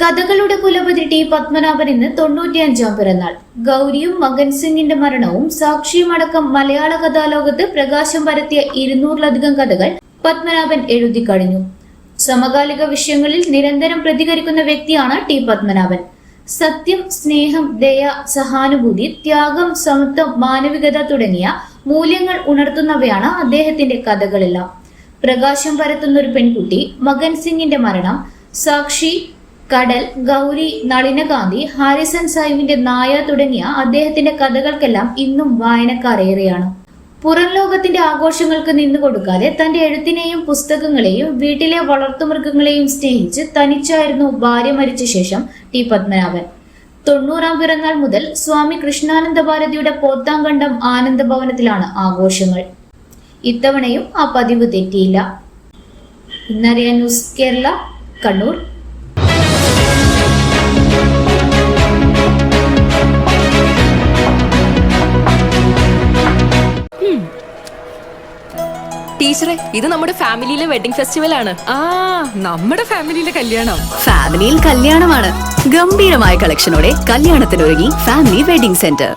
കഥകളുടെ കുലപതി ടി പത്മനാഭൻ ഇന്ന് തൊണ്ണൂറ്റിയഞ്ചാം പിറന്നാൾ. ഗൗരിയും മകൻ സിംഗിന്റെ മരണവും സാക്ഷിയുമടക്കം മലയാള കഥാലോകത്ത് പ്രകാശം പരത്തിയ ഇരുന്നൂറിലധികം കഥകൾ പത്മനാഭൻ എഴുതി കഴിഞ്ഞു. സമകാലിക വിഷയങ്ങളിൽ നിരന്തരം പ്രതികരിക്കുന്ന വ്യക്തിയാണ് ടി പത്മനാഭൻ. സത്യം സ്നേഹം ദയ സഹാനുഭൂതി ത്യാഗം സമത്വം മാനവികത തുടങ്ങിയ മൂല്യങ്ങൾ ഉണർത്തുന്നവയാണ് അദ്ദേഹത്തിന്റെ കഥകളെല്ലാം. പ്രകാശം പരത്തുന്ന ഒരു പെൺകുട്ടി മകൻ സിംഗിന്റെ മരണം സാക്ഷി കടൽ ഗൗരി നളിനകാന്തി ഹാരിസൺ സാഹിബിന്റെ നായ തുടങ്ങിയ അദ്ദേഹത്തിന്റെ കഥകൾക്കെല്ലാം ഇന്നും വായനക്കാരേറെയാണ്. പുറം ലോകത്തിന്റെ ആഘോഷങ്ങൾക്ക് നിന്നു കൊടുക്കാതെ തന്റെ എഴുത്തിനെയും പുസ്തകങ്ങളെയും വീട്ടിലെ വളർത്തുമൃഗങ്ങളെയും സ്നേഹിച്ച് തനിച്ചായിരുന്നു ഭാര്യ മരിച്ച ശേഷം ടി പത്മനാഭൻ. തൊണ്ണൂറാം പിറന്നാൾ മുതൽ സ്വാമി കൃഷ്ണാനന്ദ ഭാരതിയുടെ പോത്താങ്കണ്ടം ആനന്ദ ഭവനത്തിലാണ് ആഘോഷങ്ങൾ. ഇത്തവണയും ആ പതിവ് തെറ്റിയില്ല. ഇന്നറിയാൻ ന്യൂസ് കേരള കണ്ണൂർ. ടീച്ചറെ ഇത് നമ്മുടെ ഫാമിലിയിലെ വെഡിങ് ഫെസ്റ്റിവൽ ആണ്. ആ നമ്മുടെ ഫാമിലിയിലെ കല്യാണം. ഫാമിലിയിൽ കല്യാണമാണ്. ഗംഭീരമായ കളക്ഷനോടെ കല്യാണത്തിനൊരുങ്ങി ഫാമിലി വെഡിംഗ് സെന്റർ.